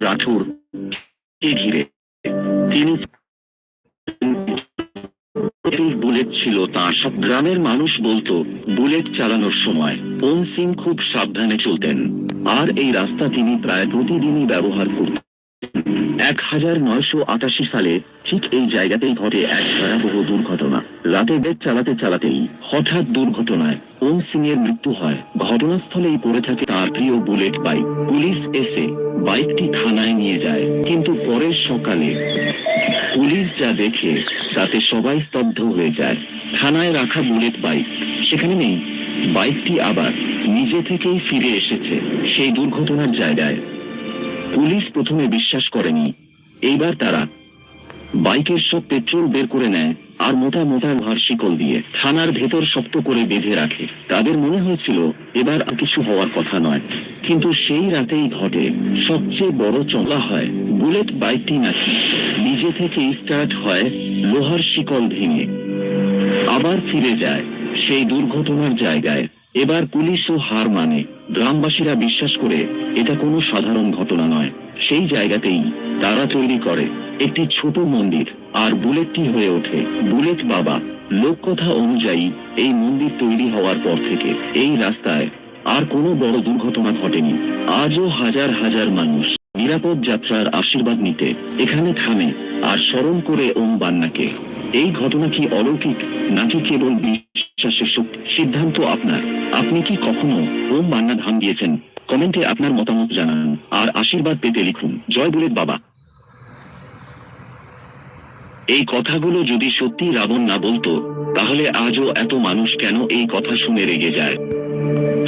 রাঠোর ঘিরে? তিনি বুলেট ছিল, তার সব গ্রামের মানুষ বলতো, বুলেট চালানোর সময় ওম সিং খুব সাবধানে চলতেন। আর এই রাস্তা তিনি প্রায় প্রতিদিনই ব্যবহার করতেন। এক হাজার নয়শো আটাশি সালে ঠিক এই জায়গাতেই ঘটে এক ভয়াবহ দুর্ঘটনা। রাতে বেড চালাতে চালাতেই হঠাৎ দুর্ঘটনায় ওম সিং এর মৃত্যু হয়। ঘটনাস্থলেই পড়ে থাকে তার প্রিয় বুলেট বাইক। পুলিশ এসে বাইকটি থানায় নিয়ে যায়। কিন্তু পরের সকালে পুলিশ যা দেখে, তাতে সবাই স্তব্ধ হয়ে যায়। থানায় রাখা বুলেট বাইক। সেখানে নেই। বাইকটি আবার নিজে থেকেই ফিরে এসেছে সেই দুর্ঘটনার জায়গায়। পুলিশ প্রথমে বিশ্বাস করেনি। এইবার তারা বাইকের সব পেট্রোল বের করে নেয়। আর মোটা মোটা লোহার শিকল দিয়ে থানার ভেতর শক্ত করে বেঁধে রাখে। তাদের মনে হয়েছিল, এবার কিছু হওয়ার কথা নয়। কিন্তু সেই রাতেই ঘটে, সবচেয়ে বড় চমলা হয় বুলেট বাইকটি নাকি। নিজে থেকে স্টার্ট হয় লোহার শিকল ভেঙে। আবার ফিরে যায় সেই দুর্ঘটনার জায়গায়। এবার পুলিশও হার মানে। গ্রামবাসীরা বিশ্বাস করে, এটা কোনো সাধারণ ঘটনা নয়। সেই জায়গাতেই তারা তৈরি করে। একটি ছোট মন্দির, আর বুলেটটি হয়ে ওঠে। বুলেট বাবা, লোককথা অনুযায়ী এই মন্দির তৈরি হওয়ার পর থেকে এই রাস্তায় আর কোনো বড় দুর্ঘটনা ঘটেনি। আজও হাজার হাজার মানুষ নিরাপদ যাত্রার আশীর্বাদ নিতে এখানে থামে আর স্মরণ করে ওম বান্নাকে। এই ঘটনা কি অলৌকিক, নাকি কেবল বিশ্বাসের সিদ্ধান্ত আপনার। আপনি কি কখনো ওম বান্না ধান দিয়েছেন? কমেন্টে আপনার মতামত জানান আর আশীর্বাদ পেতে লিখুন। জয় বুলেট বাবা। এই কথাগুলো যদি সত্যি রাবণ না বলতো, তাহলে আজও এত মানুষ কেন এই কথা শুনে রেগে যায়?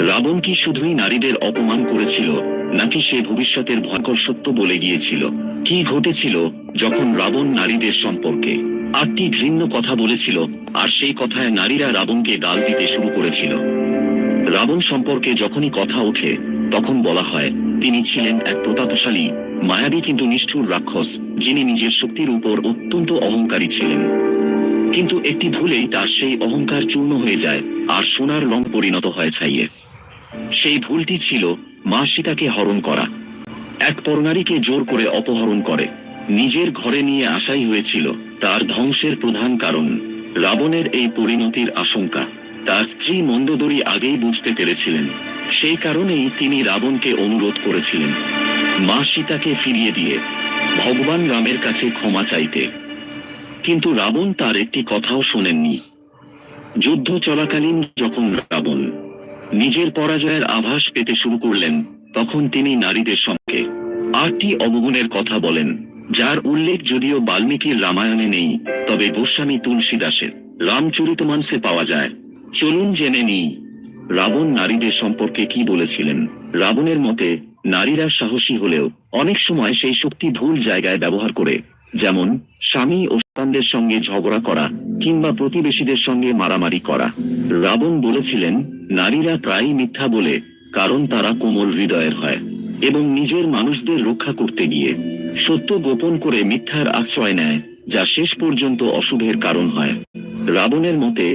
রাবণ কি শুধুই নারীদের অপমান করেছিল, নাকি সে ভবিষ্যতের ভয়ঙ্কর সত্য বলে গিয়েছিল? কি ঘটেছিল যখন রাবণ নারীদের সম্পর্কে? আটটি ঘৃণ্য কথা বলেছিল, আর সেই কথায় নারীরা রাবণকে ডাল দিতে শুরু করেছিল? রাবণ সম্পর্কে যখনই কথা ওঠে, তখন বলা হয়, তিনি ছিলেন এক প্রতাপশালী, মায়াবী কিন্তু নিষ্ঠুর রাক্ষস। যিনি নিজের শক্তির উপর অত্যন্ত অহংকারী ছিলেন। কিন্তু একটি ভুলেই তার সেই অহংকার চূর্ণ হয়ে যায় আর সোনার রং পরিণত হয় ছাইয়ে। সেই ভুলটি ছিল মা সীতাকে হরণ করা। এক পরনারীকে জোর করে অপহরণ করে। নিজের ঘরে নিয়ে আসাই হয়েছিল তার ধ্বংসের প্রধান কারণ, রাবণের এই পরিণতির আশঙ্কা। তার স্ত্রী মন্দোদরী আগেই বুঝতে পেরেছিলেন। সেই কারণেই তিনি রাবণকে অনুরোধ করেছিলেন। মা সীতাকে ফিরিয়ে দিয়ে ভগবান রামের কাছে ক্ষমা চাইতে। কিন্তু রাবণ তার একটি কথাও শোনেননি। যুদ্ধ চলাকালীন যখন রাবণ নিজের পরাজয়ের আভাস পেতে শুরু করলেন, তখন তিনি নারীদের সঙ্গে আটটি অবগুণের কথা বলেন, যার উল্লেখ যদিও বাল্মীকির রামায়ণে নেই, তবে গোস্বামী তুলসী তুলসীদাসের রামচরিতমানসে পাওয়া যায়। চলুন জেনে নিই, রাবণ নারীদের সম্পর্কে কি বলেছিলেন। রাবণের মতে নারীরা সাহসী হলেও অনেক সময় সেই শক্তি ভুল জায়গায় ব্যবহার করে, যেমন স্বামী ও সন্তানদের সঙ্গে ঝগড়া করা কিংবা প্রতিবেশীদের সঙ্গে মারামারি করা। রাবণ বলেছিলেন, নারীরা প্রায়ই মিথ্যা বলে, কারণ তারা কোমল হৃদয়ের হয় এবং নিজের মানুষদের রক্ষা করতে গিয়ে। সত্য গোপন করে মিথ্যার আশ্রয় নেয়, যা শেষ পর্যন্ত অশুভের কারণ হয়। রাবণের মতে,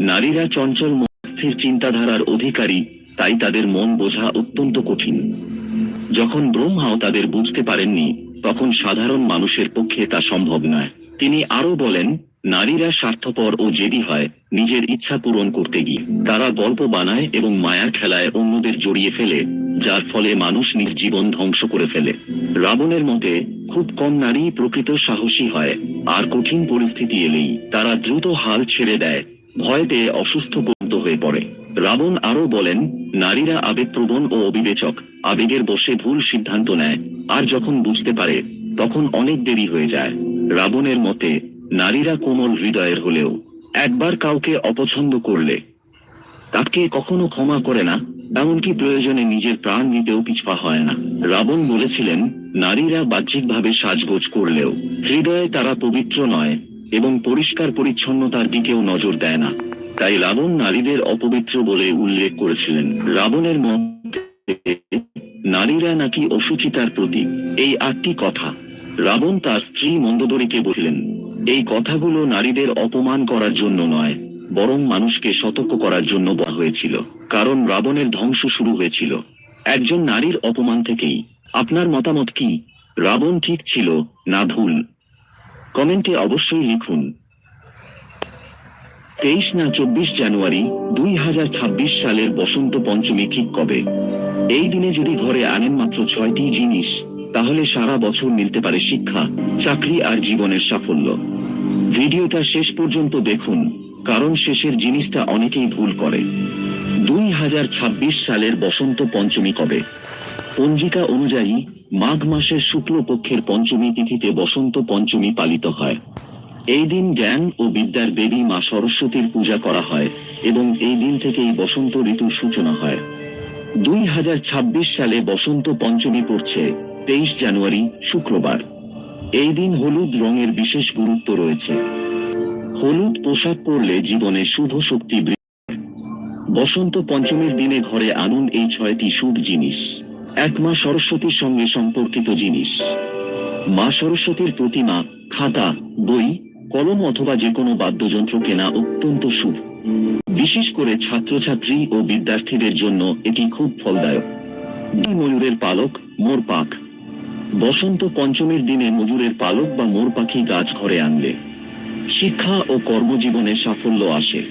নারীরা চঞ্চল স্থির চিন্তাধারার অধিকারী, তাই তাদের মন বোঝা অত্যন্ত কঠিন। যখন ব্রহ্মাও তাদের বুঝতে পারেননি, তখন সাধারণ মানুষের পক্ষে তা সম্ভব নয়। তিনি আরও বলেন, নারীরা স্বার্থপর ও জেদি হয় নিজের ইচ্ছা পূরণ করতে গিয়ে। তারা গল্প বানায় এবং মায়ার খেলায় অন্যদের জড়িয়ে ফেলে, যার ফলে মানুষ নিজ জীবন ধ্বংস করে ফেলে। রাবণের মতে, খুব কম নারী প্রকৃত সাহসী হয়, আর কঠিন পরিস্থিতি এলেই তারা দ্রুত হাল ছেড়ে দেয়, ভয় পেয়ে অসুস্থ পর্যন্ত হয়ে পড়ে। রাবণ আরও বলেন নারীরা আবেগপ্রবণ ও অবিবেচক, আবেগের বসে ভুল সিদ্ধান্ত নেয়, আর যখন বুঝতে পারে, তখন অনেক দেরি হয়ে যায়। রাবণের মতে, নারীরা কোমল হৃদয়ের হলেও, একবার কাউকে অপছন্দ করলে, তাকে কখনো ক্ষমা করে না, এমনকি প্রয়োজনে নিজের প্রাণ নিতেও পিছপা হয় না। রাবণ বলেছিলেন, নারীরা বাহ্যিকভাবে সাজগোজ করলেও, হৃদয়ে তারা পবিত্র নয়, এবং পরিষ্কার পরিচ্ছন্নতার দিকেও নজর দেয় না। তাই রাবণ নারীদের অপবিত্র বলে উল্লেখ করেছিলেন। রাবণের মধ্যে নারীরা নাকি অসুচিতার প্রতীক। এই আটটি কথা রাবণ তার স্ত্রী মন্দোদরীকে বললেন। এই কথাগুলো নারীদের অপমান করার জন্য নয়, বরং মানুষকে সতর্ক করার জন্য বলা হয়েছিল। কারণ রাবণের ধ্বংস শুরু হয়েছিল। একজন নারীর অপমান থেকেই। আপনার মতামত কি? রাবণ ঠিক ছিল না ভুল? কমেন্টে অবশ্যই লিখুন। তেইশ না চব্বিশ জানুয়ারি দুই হাজার ছাব্বিশ সালের বসন্ত পঞ্চমী ঠিক কবে? এই দিনে যদি ঘরে আনেন মাত্র ছয়টি জিনিস, তাহলে সারা বছর মিলতে পারে শিক্ষা, চাকরি আর জীবনের সাফল্য। ভিডিওটা শেষ পর্যন্ত দেখুন, কারণ শেষের জিনিসটা অনেকেই ভুল করে। দুই হাজার ছাব্বিশ সালের বসন্ত পঞ্চমী কবে? পঞ্জিকা অনুযায়ী, মাঘ মাসের শুক্লপক্ষের পঞ্চমী তিথিতে বসন্ত পঞ্চমী পালিত হয়। এই দিন জ্ঞান ও বিদ্যার দেবী মা সরস্বতীর পূজা করা হয় এবং এই দিন থেকেই বসন্ত ঋতুর সূচনা হয়। দুই হাজার ছাব্বিশ সালে বসন্ত পঞ্চমী পড়ছে, তেইশ জানুয়ারি, শুক্রবার। এই দিন হলুদ রঙের বিশেষ গুরুত্ব রয়েছে। হলুদ পোশাক পরলে জীবনে শুভ শক্তি বৃদ্ধি বসন্ত পঞ্চমীর দিনে ঘরে আনুন এই ছয়টি শুভ জিনিস। এক মা সরস্বতীর সঙ্গে সম্পর্কিত জিনিস। মা সরস্বতীর প্রতিমা, খাতা, বই কলম অথবা যে কোনো বাদ্যযন্ত্র কেনা অত্যন্ত শুভ। বিশেষ করে ছাত্রছাত্রী ও বিদ্যার্থীদের জন্য এটি খুব ফলদায়ক। ময়ূরের পালক, মোর পাক। বসন্ত পঞ্চমীর দিনে মজুরের পালক বা মোর পাখি গাছ ঘরে আনলে। শিক্ষা ও কর্মজীবনে সাফল্য আসে।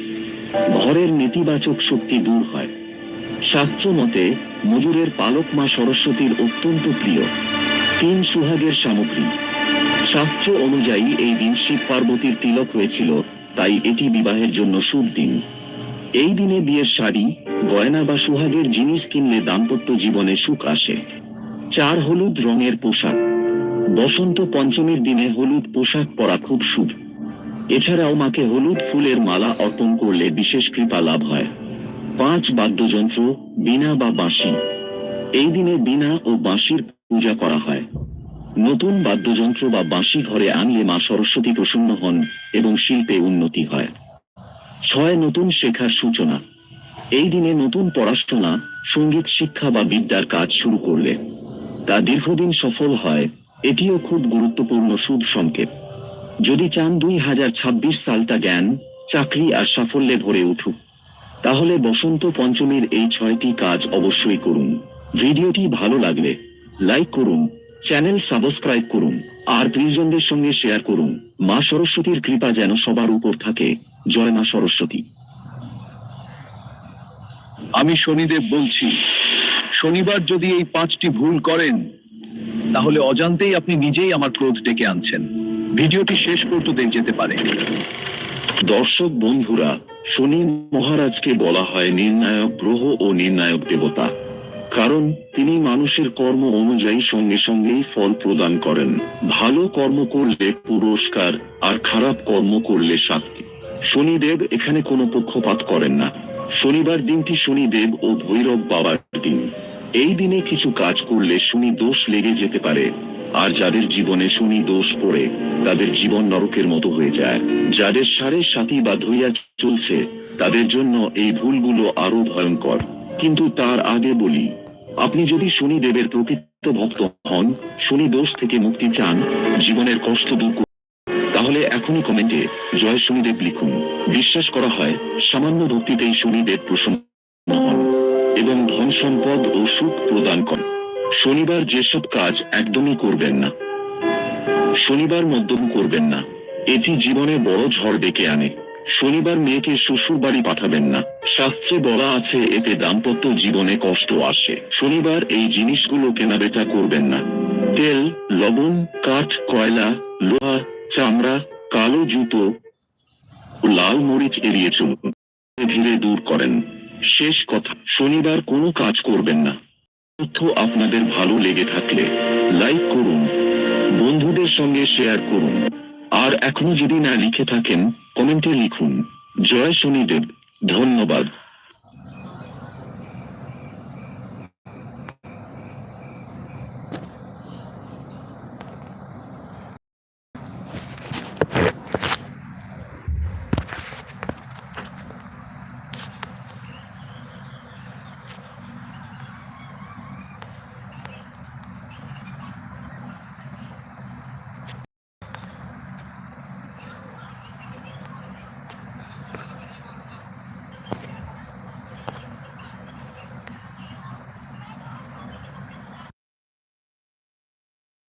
ঘরের নেতিবাচক শক্তি দূর হয়। শাস্ত্র মতে মজুরের পালক মা সরস্বতীর অত্যন্ত প্রিয়। তিন সুহাগের সামগ্রী। শাস্ত্র অনুযায়ী এই দিন শিব পার্বতীর তিলক হয়েছিল, তাই এটি বিবাহের জন্য শুভ দিন। এই দিনে বিয়ের শাড়ি, গয়না বা সুহাগের জিনিস কিনলে দাম্পত্য জীবনে সুখ আসে। চার হলুদ রঙের পোশাক। বসন্ত পঞ্চমীর দিনে হলুদ পোশাক পরা খুব শুভ। এছাড়াও মাকে হলুদ ফুলের মালা অর্পণ করলে বিশেষ কৃপা লাভ হয়। পাঁচ বাদ্যযন্ত্র, বীণা বা বাঁশি। এই দিনে বীণা ও বাঁশির পূজা করা হয়। নতুন বাদ্যযন্ত্র বা বাঁশি ঘরে আনলে মা সরস্বতী প্রসন্ন হন এবং শিল্পে উন্নতি হয়। ছয় নতুন শেখার সূচনা। এই দিনে নতুন পড়াশোনা, সংগীত শিক্ষা বা বিদ্যার কাজ শুরু করলে। তা দীর্ঘদিন সফল হয়, এটিও খুব গুরুত্বপূর্ণ শুভ সংকেত। যদি চান দুই হাজার ছাব্বিশ সালটা জ্ঞান, চাকরি আর সাফল্যে ভরে উঠুক, তাহলে বসন্ত পঞ্চমীর এই ছয়টি কাজ অবশ্যই করুন। ভিডিওটি ভালো লাগলে লাইক করুন চ্যানেল সাবস্ক্রাইব করুন আর প্রিয়জনদের সঙ্গে শেয়ার করুন। মা সরস্বতীর কৃপা যেন সবার উপর থাকে। জয় মা সরস্বতী। আমি শনিদেব বলছি শনিবার যদি এই পাঁচটি ভুল করেন তাহলে অজান্তেই আপনি নিজেই আমার ক্রোধ ডেকে আনছেন। ভিডিওটি শেষ পর্যন্ত যেতে পারে। দর্শক বন্ধুরা শনি মহারাজকে বলা হয় নির্ণায়ক গ্রহ ও নির্ণায়ক দেবতা। কারণ তিনি মানুষের কর্ম অনুযায়ী সঙ্গে সঙ্গেই ফল প্রদান করেন। ভালো কর্ম করলে পুরস্কার, আর খারাপ কর্ম করলে শাস্তি। শনিদেব এখানে কোনো পক্ষপাত করেন না। শনিবার দিনটি শনিদেব ও ভৈরব বাবার দিন। এই দিনে কিছু কাজ করলে শনি দোষ লেগে যেতে পারে। আর যাদের জীবনে শনি দোষ পড়ে, তাদের জীবন নরকের মতো হয়ে যায়। যাদের সাড়ে সাথী বা ধইয়া চলছে, তাদের জন্য এই ভুলগুলো আরও ভয়ঙ্কর। কিন্তু তার আগে বলি আপনি যদি শনিদেবের প্রকৃত ভক্ত হন শনি দোষ থেকে মুক্তি চান জীবনের কষ্ট দূর করুন, তাহলে এখনই কমেন্টে জয় শনিদেব লিখুন। বিশ্বাস করা হয় সামান্য ভক্তিতেই শনিদেব প্রসন্ন হন এবং ধন সম্পদ ও সুখ প্রদান করেন। শনিবার যেসব কাজ একদমই করবেন না শনিবার মদ্যম করবেন না এটি জীবনে বড় ঝড় ডেকে আনে। শনিবার মেয়েকে শ্বশুর বাড়ি পাঠাবেন না। শাস্ত্রে বলা আছে, এতে দাম্পত্য জীবনে কষ্ট আসে। শনিবার এই জিনিসগুলো কেনাবেচা করবেন না। তেল, লবণ, কাঠ, কয়লা, লোহা, চামড়া, কালো জুতো, লাল মরিচ এড়িয়ে চলুন। ধীরে দূর করেন। শেষ কথা, শনিবার কোনো কাজ করবেন না। তথ্য আপনাদের ভালো লেগে থাকলে লাইক করুন। বন্ধুদের সঙ্গে শেয়ার করুন। আর এখনও যদি না লিখে থাকেন কমেন্টে লিখুন জয় শনিদেব ধন্যবাদ।